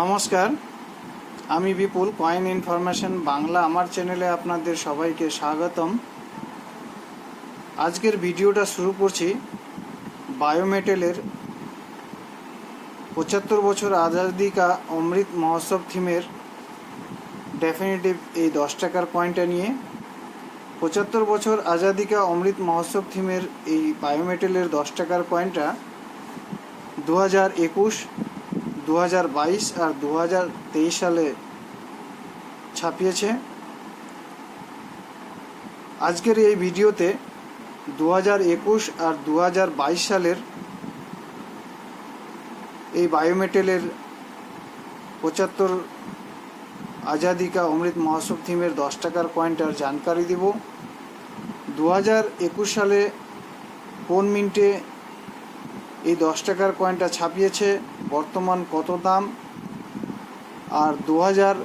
নমস্কার। আমি বিপুল coin information Bangla, আমার চ্যানেলে আপনাদের সবাইকে স্বাগতম। আজকের ভিডিওটা শুরু করছি বায়োমেটেলের পঁচাত্তর বছর আজাদি কা অমৃত মহোৎসব থিমের ডেফিনেটিভ এই দশ টাকার কয়েনটা নিয়ে। পঁচাত্তর বছর আজাদি কা অমৃত মহোৎসব থিমের এই বায়োমেটেলের দশ টাকার কয়েনটা দু হাজার একুশ দু হাজার বাইশ আর দু হাজার তেইশ সালে ছাপিয়েছে। আজকের এই ভিডিওতে দু হাজার একুশ আর দু হাজার বাইশ সালের এই বায়োমেটেলের পঁচাত্তর আজাদি কা অমৃত মহোৎসব থিমের দশ টাকার কয়েনটার জানকারি দিব। দু হাজার একুশ সালে কোন মিন্টে এই দশ টাকার কয়েনটা ছাপিয়েছে, বর্তমান কত দাম? আর দু হাজার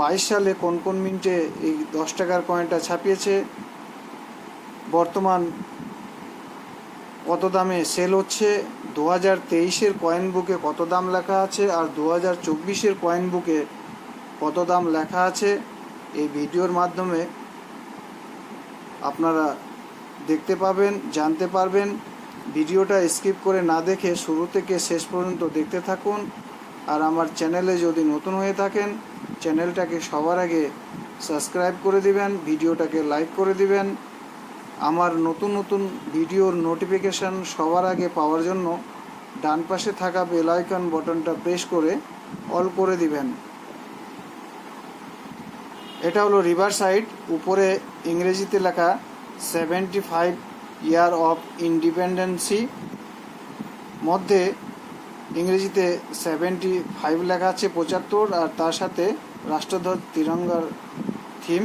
বাইশ সালে কোন কোন মিনিটে এই দশ টাকার কয়েনটা ছাপিয়েছে? বর্তমান কত দামে সেল হচ্ছে? দু হাজার তেইশের কয়েন বুকে কত দাম লেখা আছে? আর দু হাজার চব্বিশের কয়েন বুকে কত দাম লেখা আছে? এই ভিডিওর মাধ্যমে আপনারা দেখতে পাবেন, জানতে পারবেন। ভিডিওটা স্কিপ করে না দেখে শুরু থেকে শেষ পর্যন্ত দেখতে থাকুন। আর আমার চ্যানেলে যদি নতুন হয়ে থাকেন, চ্যানেলটাকে সবার আগে সাবস্ক্রাইব করে দিবেন, ভিডিওটাকে লাইক করে দিবেন। আমার নতুন নতুন ভিডিওর নোটিফিকেশান সবার আগে পাওয়ার জন্য ডান পাশে থাকা বেল আইকন বটনটা প্রেস করে অল করে দিবেন। এটা হলো রিভার সাইড। উপরে ইংরেজিতে লেখা seventy five year of independency মধ্যে ইংরেজিতে সেভেন্টি ফাইভ লেখা আছে, পঁচাত্তর, আর তার সাথে রাষ্ট্রধ্বজ তিরঙ্গার থিম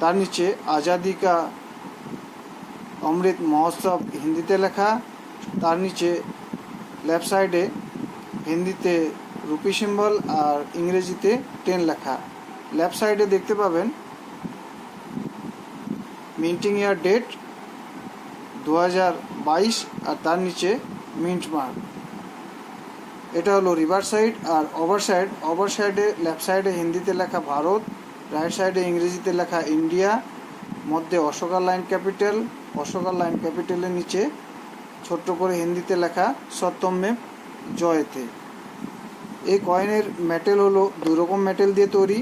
তার নিচে আজাদি কা অমৃত মহোৎসব হিন্দিতে লেখা। তার নিচে লেফট সাইডে হিন্দিতে রুপি সিম্বল আর ইংরেজিতে টেন লেখা। লেফট সাইডে দেখতে পাবেন মিন্টিং ইয়ার ডেট দু হাজার বাইশ আর তার নিচে মিন্ট মার্ক। এটা হলো রিভার সাইড আর ওভার সাইড। ওভার সাইডে লেফট সাইডে হিন্দিতে লেখা ভারত, রাইট সাইডে ইংরেজিতে লেখা ইন্ডিয়া, মধ্যে Ashoka lion capital. Ashoka lion ক্যাপিটালের নিচে ছোট্ট করে হিন্দিতে লেখা সত্যমে জয়তে। এই কয়েনের মেটেল হলো দুই রকম মেটেল দিয়ে তৈরি।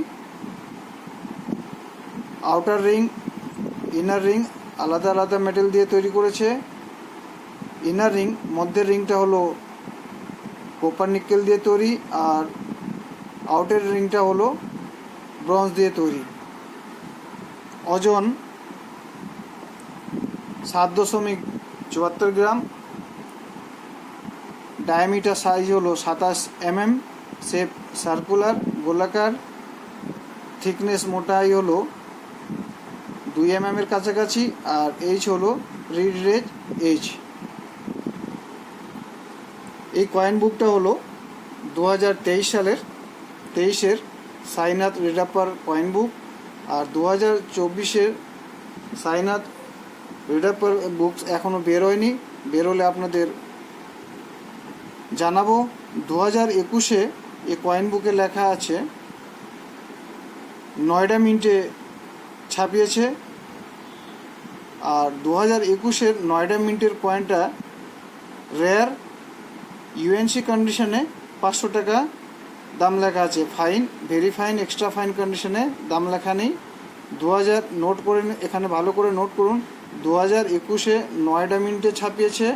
আউটার রিং ইনার রিং আলাদা আলাদা মেটেল দিয়ে তৈরি করেছে। ইনার রিং মধ্যের রিংটা হলো কোপার নিকেল দিয়ে তৈরি আর আউটের রিংটা হলো ব্রঞ্জ দিয়ে তৈরি। ওজন সাত দশমিক চুয়াত্তর গ্রাম। ডায়ামিটার সাইজ হলো সাতাশ এমএম শেপ সার্কুলার গোলাকার। থিকনেস মোটাই হলো দুই এম এর কাছাকাছি, আর এইচ হলো রিড রেজ এইচ এই কয়েন বুকটা হলো দু হাজার তেইশ সালের তেইশের সাইনাথ রিডাপার কয়েন বুক আর দু হাজার চব্বিশের সাইনাথ রিডাপার বুকস এখনও বেরোয়নি বেরোলে আপনাদের জানাব। দু হাজার একুশে এই কয়েন বুকে লেখা আছে, নয়ডা মিন্টে ছাপিয়েছে আর দু হাজার একুশের নয়ডা মিন্টের কয়েনটা রেয়ার ইউএনসি কন্ডিশনে পাঁচশো টাকা দাম লেখা আছে। Fine, very fine, extra fine কন্ডিশনে দাম লেখা নেই। দু হাজার নোট করে এখানে ভালো করে নোট করুন। দু হাজার একুশে নয়ডা মিন্টে ছাপিয়েছে।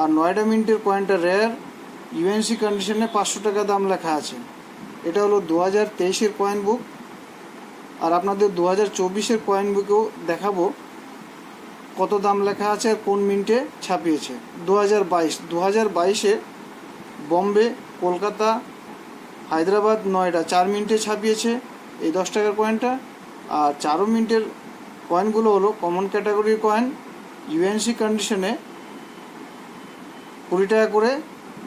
আর নয়ডা মিন্টের কয়েনটা রেয়ার ইউএনসি কন্ডিশনে পাঁচশো টাকা দাম লেখা আছে। এটা হলো দু হাজার তেইশের কয়েন বুক। আর আপনাদের দু হাজার চব্বিশের কয়েন বুকেও দেখাবো। কত দাম লেখা আছে আর কোন মিনিটে ছাপিয়েছে? দু হাজার বাইশ দু হাজার বাইশে বম্বে, কলকাতা, হায়দ্রাবাদ, নয়ডা, চার মিনিটে ছাপিয়েছে এই দশ টাকার কয়েনটা আর চারো মিনিটের কয়েনগুলো হলো কমন ক্যাটাগরির কয়েন ইউএনসি কন্ডিশনে কুড়ি টাকা করে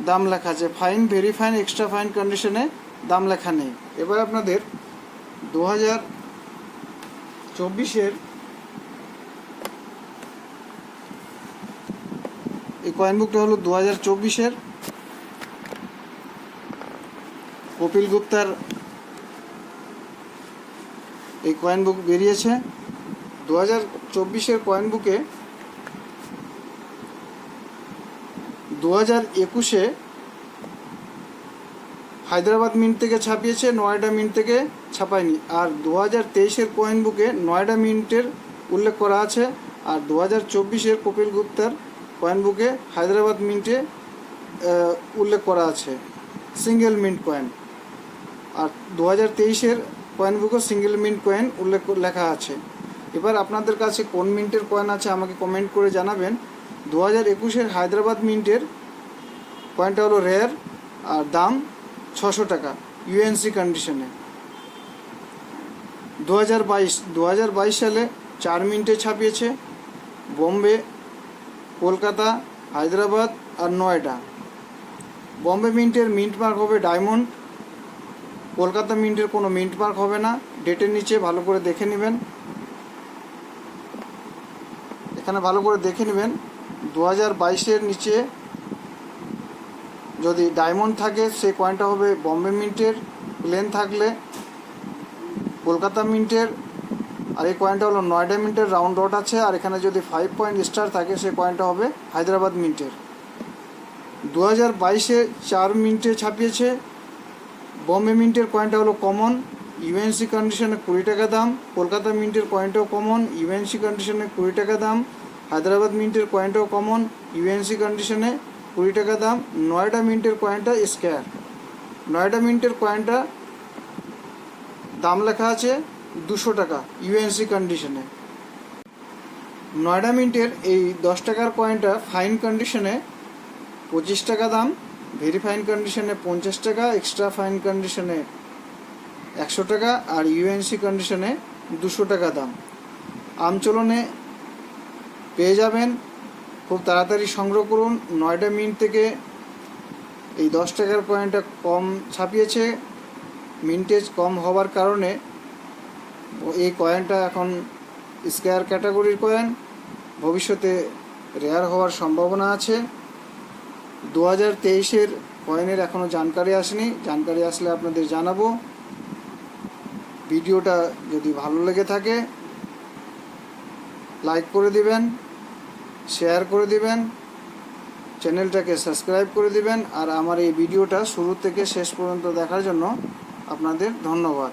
দাম লেখা আছে। Fine very fine extra fine কন্ডিশনে দাম লেখা নেই। এবার আপনাদের দু হাজার চব্বিশের এই কয়েন বুকটা হলো দু হাজার চব্বিশের কপিল গুপ্তার এই কয়েন বুক বেরিয়েছে। দু হাজার চব্বিশের কয়েন বুকে দু হাজার একুশে হায়দ্রাবাদ মিন্ট থেকে ছাপিয়েছে, নয়ডা মিন্ট থেকে ছাপায়নি। আর দু হাজার তেইশের কয়েন বুকে নয়ডা মিন্টের উল্লেখ করা আছে। আর দু হাজার চব্বিশের কপিল গুপ্তার কয়েন বুকে হায়দ্রাবাদ মিন্টে উল্লেখ করা আছে। সিঙ্গেল মিন্ট কয়েন আর দু হাজার তেইশের কয়েন বুকও সিঙ্গেল মিন্ট কয়েন উল্লেখ লেখা আছে। এবার আপনাদের কাছে কোন মিন্টের কয়েন আছে আমাকে কমেন্ট করে জানাবেন। দু হাজার একুশের হায়দ্রাবাদ মিন্টের কয়েনটা হলো রেয়ার আর দাম ছশো টাকা ইউএনসি কন্ডিশনে দু হাজার বাইশ দু হাজার বাইশ সালে চার মিনিটে ছাপিয়েছে। বোম্বে কলকাতা, হায়দ্রাবাদ আর নয়ডা। বম্বে মিন্টের মিন্ট মার্ক হবে ডায়মন্ড। কলকাতা মিন্টের কোনো মিন্ট মার্ক হবে না। ডেটের নিচে ভালো করে দেখে নেবেন। এখানে ভালো করে দেখে নেবেন। দু হাজার বাইশের নিচে যদি ডায়মন্ড থাকে, সেই কয়েনটা হবে বম্বে মিন্টের। প্লেন থাকলে কলকাতা মিন্টের আর এই কয়েনটা হলো নয়ডা মিন্টের রাউন্ড ডট আছে, আর এখানে যদি ফাইভ পয়েন্ট স্টার থাকে, সেই কয়েনটা হবে হায়দ্রাবাদ মিন্টের। দু হাজার বাইশে চার মিনিটে ছাপিয়েছে, বম্বে মিন্টের কয়েনটা হলো কমন ইউএনসি কন্ডিশনে কুড়ি টাকা দাম, কলকাতা মিন্টের কয়েনটাও কমন ইউএনসি কন্ডিশনে কুড়ি টাকা দাম, হায়দ্রাবাদ মিন্টের কয়েনটাও কমন ইউএনসি কন্ডিশনে কুড়ি টাকা দাম, নয়ডা মিন্টের কয়েনটা স্কোয়ার নয়ডা মিন্টের কয়েনটা দাম লেখা আছে দুশো টাকা ইউএনসি কন্ডিশনে নয়ডা মিন্টের এই দশ টাকার কয়েনটা ফাইন কন্ডিশনে পঁচিশ টাকা দাম ভেরি ফাইন কন্ডিশনে পঞ্চাশ টাকা এক্সট্রা ফাইন কন্ডিশনে একশো টাকা, আর ইউএনসি কন্ডিশনে দুশো টাকা দাম। আমচলনে পেয়ে যাবেন, খুব তাড়াতাড়ি সংগ্রহ করুন। নয়ডা মিন্ট থেকে এই দশ টাকার কয়েনটা কম ছাপিয়েছে। মিন্টেজ কম হওয়ার কারণে এই কয়েনটা এখন স্কোয়ার ক্যাটাগরির কয়েন ভবিষ্যতে রেয়ার হওয়ার সম্ভাবনা আছে। দু হাজার তেইশের কয়েনের এখনও জানকারি আসেনি। জানকারি আসলে আপনাদের জানাব। ভিডিওটা যদি ভালো লেগে থাকে লাইক করে দিবেন শেয়ার করে দিবেন চ্যানেলটাকে সাবস্ক্রাইব করে দিবেন, আর আমার এই ভিডিওটা শুরু থেকে শেষ পর্যন্ত দেখার জন্য আপনাদের ধন্যবাদ।